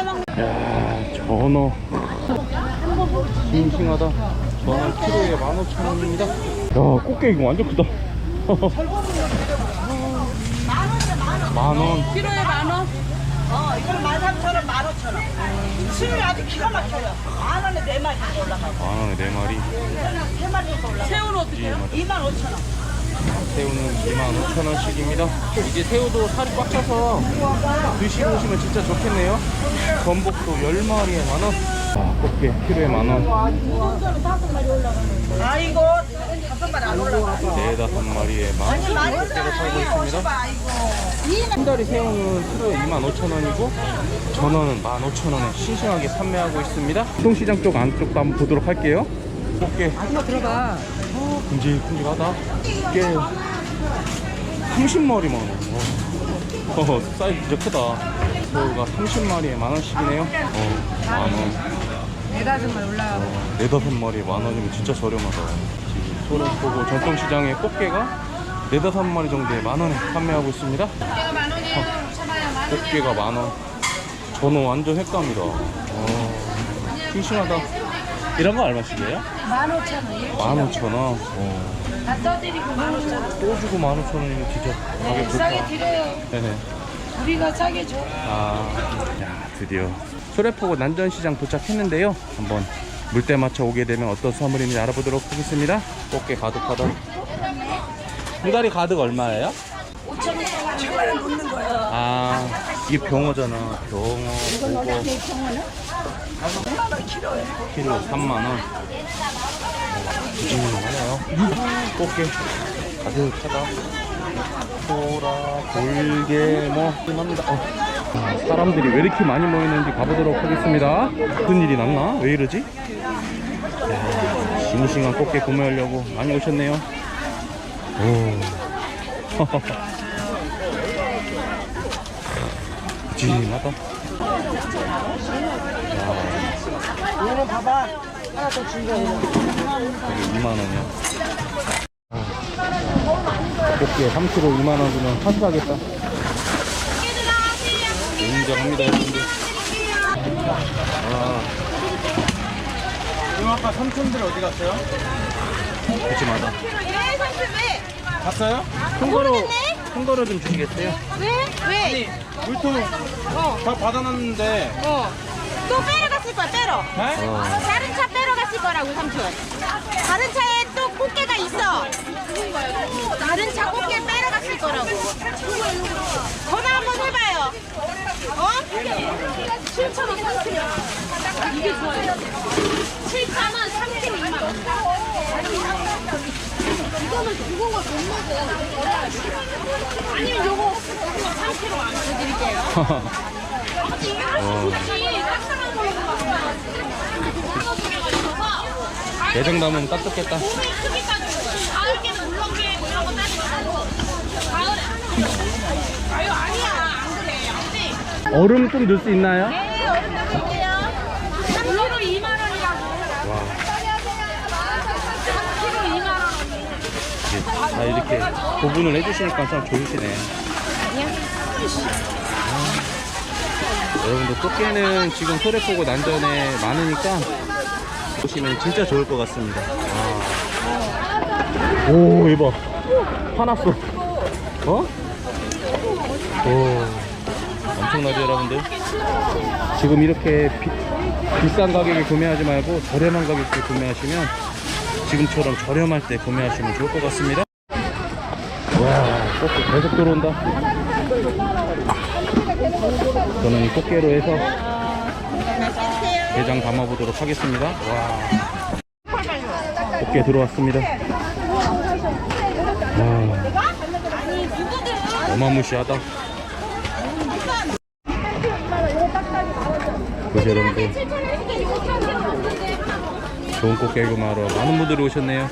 야, 전어. 싱싱하다. 전어 키로에 15,000원입니다. 야, 꽃게 이거 완전 크다. 만 원. 키로에 만 원. 어, 이건 13,000원, 15,000원. 수율이 아주 기가 막혀요. 만 원에 네 마리 올라가고. 만 원에 네 마리. 세 마리 정도 올라가고. 새우는 어떻게 해요? 25,000원. 새우는 25,000원씩입니다. 이제 새우도 살이 꽉 차서 드시러 오시면 진짜 좋겠네요. 전복도 10마리에 만 원. 아, 꽃게 키로에 만 원. 아이고, 다섯 마리 안 올라가. 네 다섯 마리에 만 원. 많이 꽃게로 팔고 있습니다. 한 달이 새우는 키로에 25,000원이고 전어는 15,000원에 싱싱하게 판매하고 있습니다. 시동시장 쪽 안쪽도 한번 보도록 할게요. 꽃게 한번 들어봐. 큼직큼직하다. 이게 30마리만 원. 와. 어, 사이즈 진짜 크다. 새우가 30마리에 만 원씩이네요. 어, 만 원. 네다섯 마리 올라가고. 네다섯 마리에 만 원이면 진짜 저렴하다. 지금 소래포구 전통시장에 꽃게가 네다섯 마리 정도에 만 원에 판매하고 있습니다. 꽃게가 만 원이에요. 참아야 만 꽃게가 만 원. 전어 완전 횟감이다. 어, 싱싱하다. 이런 거 얼마씩이에요? 만 오천 원. 만 오천 원. 어. 다 써드리고 만 오천 원. 또 주고 만 오천 원이면 진짜 가격 싸게 좋다. 드려요. 네네. 우리가 싸게 줘. 아, 야, 드디어 소래포구 난전시장 도착했는데요. 한번 물때 맞춰 오게 되면 어떤 선물인지 알아보도록 하겠습니다. 꽃게 가득하다. 홍다리 가득 얼마예요? 5천원 놓는 거예요. 아, 이게 병어잖아. 병어, 그거. 키로 3만 원. 음, 하네요. 꽃게 가득하다. 소라, 골게, 뭐, 합니다. 어. 아, 사람들이 왜 이렇게 많이 모이는지 가보도록 하겠습니다. 무슨 일이 났나? 왜 이러지? 야, 싱싱한 꽃게 구매하려고 많이 오셨네요. 오. 푸짐하다. 이거는 봐봐. 하나 더 준거 여기 2만 원이야. 꽃게 3kg 2만원 주면 파스하겠다. 인정합니다, 여러분들. 아. 지금 아까 삼촌들 어디 갔어요? 푸짐하다. 갔어요? 큰 거로, 큰 거로 좀 주시겠어요? 왜? 왜? 물통 다 받아놨는데 어. 또 빼러 갔을 거야, 빼러. 네? 어. 다른 차 빼러 갔을 거라고, 삼촌. 다른 차에 또 꽃게가 있어. 다른 차 꽃게 빼러 갔을 거라고. 전화 한번 해봐요. 어? 7,000원, 3kg. 이게 좋아요. 7,000원, 3kg 2만 원. 이거는 무거운 거못 먹어. 아니면 요거 3kg 안 해드릴게요. 내장 담으면 따뜻겠다. 가을에는 물렁게 뭐 이런 거 따지고 가을에 아유 아니야 안 그래 안 돼. 얼음 좀 넣을 수 있나요? 네 3kg 2만 원이라고 와, 3kg 2만 원 이게 다 이렇게 구분을 해주시니까 참 좋으시네. 아, 여러분들 꽃게는 지금 소래포구 난전에 많으니까 보시면 진짜 좋을 것 같습니다. 와. 오, 대박. 화났어. 어? 오. 엄청나죠, 여러분들? 지금 이렇게 비, 비싼 가격에 구매하지 말고 저렴한 가격에 구매하시면 지금처럼 저렴할 때 구매하시면 좋을 것 같습니다. 와, 꽃게 계속 들어온다. 저는 이 꽃게로 해서 게장 담아보도록 하겠습니다. 와, 꽃게 들어왔습니다. 와, 어마무시하다. 보세요, 여러분들. 좋은 꽃게 구매하러 많은 분들이 오셨네요.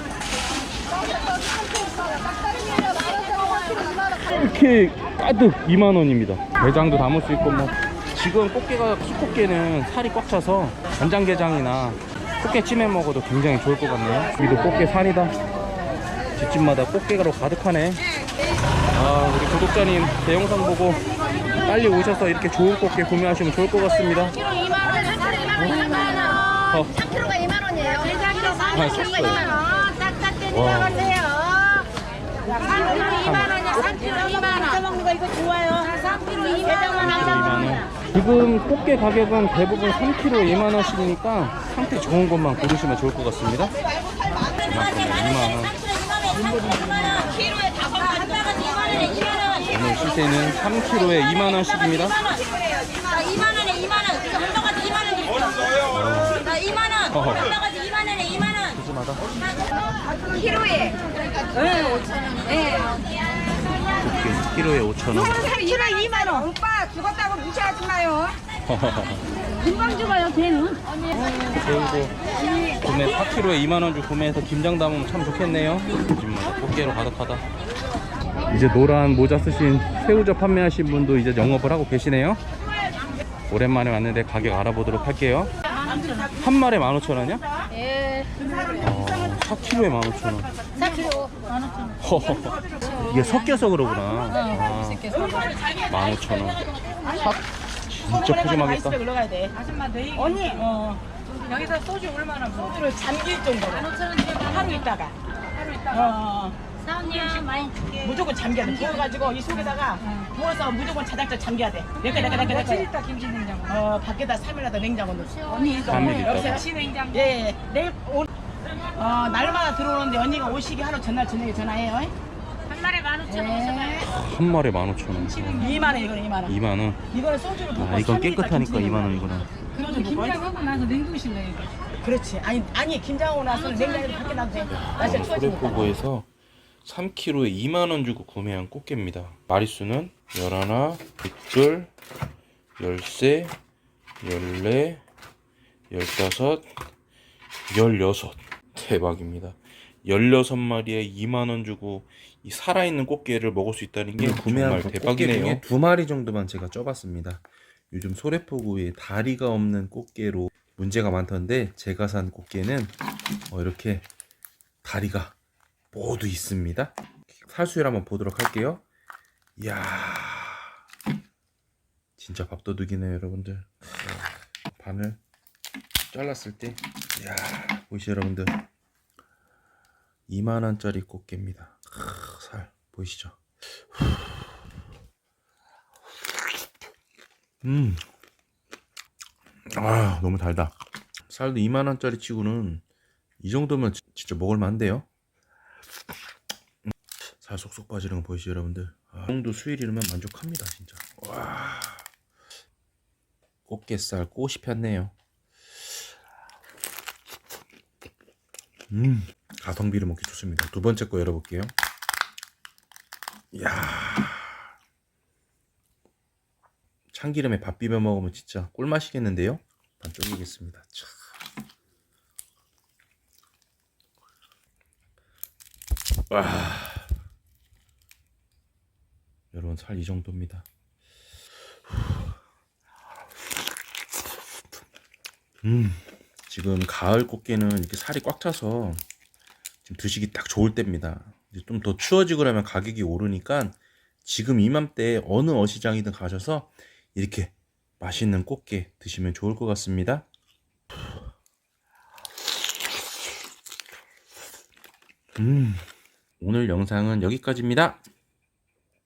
이렇게 가득 2만 원입니다. 게장도 담을 수 있고 뭐 지금 꽃게가 수꽃게는 살이 꽉 차서 간장게장이나 꽃게 찜해 먹어도 굉장히 좋을 것 같네요. 여기도 꽃게 살이다. 집집마다 꽃게가로 가득하네. 아 우리 구독자님 제 영상 보고 빨리 오셔서 이렇게 좋은 꽃게 구매하시면 좋을 것 같습니다 2만 원, 3kg 2만 원, 2만 원. 어. 3kg가 2만 원이에요. 대장도 아, 3kg가 2만 원. 딱딱 떼 와. 들어가세요. 3kg 2만 원이야. 3kg 2만 원. 먹는 거 이거 좋아요. 3kg 2만 원. 2만 원. 지금 꽃게 가격은 대부분 3kg 2만 원씩이니까 상태 좋은 것만 고르시면 좋을 것 같습니다. 이만큼 2만 원. 오늘 시세는 3kg에 2만 원씩입니다. 나 2만 원에 2만 원. 이거 한 바가지 2만 원 드릴게요. 나 2만 원. 어허. 한 바가지 2만 원에 2만 원. 푸짐하다. 키로에. 꽃게 키로에 5천 원. 1kg 2만 원. 오빠 죽었다고 무시하지 마요. 금방 죽어요, 걔는. 새우도 구매 4kg에 2만 원 주고 구매해서 김장 담으면 참 좋겠네요. 요즘마다 꽃게로 가득하다. 이제 노란 모자 쓰신 새우젓 판매하신 분도 이제 영업을 하고 계시네요. 오랜만에 왔는데 가격 알아보도록 할게요. 한 마리에 15,000원이야? 예. 어, 4kg에 15,000원. 4kg. 허허허. 이게 섞여서 그러구나. 아, 15,000원. 삽 진짜 푸짐하겠다. 언니. 어. 여기다 소주 얼마나 소주를 잠길 정도로. 하루 있다가. 하루 있다가. 어. 많이 무조건 잠겨야 돼. 부어가지고 이 속에다가 부어서 무조건 자작자 잠겨야 돼. 이렇게 이렇게 이렇게 이렇게. 있다 김치 냉장고. 어 밖에다 3일마다 냉장고 넣어. 언니 이거 3일 있다가. 여보세요? 냉장고. 예, 예. 내일 오. 어 날마다 들어오는데 언니가 오시기 하루 전날 저녁에 전화해요. 한 마리 15,000원. 한 마리에 15,000원. 2만 원 이거는 2만 원. 2만 원. 이거는 소주를 붓고 아, 이건 3일 있다 깨끗하니까 김치 2만 원이구나. 좀 김장하고 나서 냉동실래 그렇지. 아니 아니 김장하고 나서는 냉장고에 밖에 놔도 돼. 날씨가 추워지니까. 소래포구에서 3kg에 2만 원 주고 구매한 꽃게입니다. 마리수는 11, 1둘 13, 14, 15, 16. 대박입니다. 16마리에 2만 원 주고 이 살아있는 꽃게를 먹을 수 있다는 게 정말 대박이네요. 두 마리 정도만 제가 쪄봤습니다. 요즘 소래포구에 다리가 없는 꽃게로 문제가 많던데 제가 산 꽃게는 어, 이렇게 다리가 모두 있습니다. 살수율 한번 보도록 할게요. 이야, 진짜 밥도둑이네요, 여러분들. 반을 잘랐을 때, 이야, 보이시죠, 여러분들? 2만 원짜리 꽃게입니다. 크, 살 보이시죠? 음, 아, 너무 달다. 살도 2만 원짜리 치고는 이 정도면 지- 진짜 먹을만한데요. 살 쏙쏙 빠지는 거 보이시죠 여러분들? 아, 이 정도 수율이면 만족합니다 진짜. 와. 꽃게살 꽃이 폈네요. 음 가성비를 먹기 좋습니다. 두 번째 거 열어볼게요. 이야. 참기름에 밥 비벼 먹으면 진짜 꿀맛이겠는데요? 반 쪼개겠습니다. 참. 와. 여러분 살 이 정도입니다. 음, 지금 가을 꽃게는 이렇게 살이 꽉 차서 지금 드시기 딱 좋을 때입니다. 좀 더 추워지고 나면 가격이 오르니까 지금 이맘때 어느 어시장이든 가셔서 이렇게 맛있는 꽃게 드시면 좋을 것 같습니다. 음, 오늘 영상은 여기까지입니다.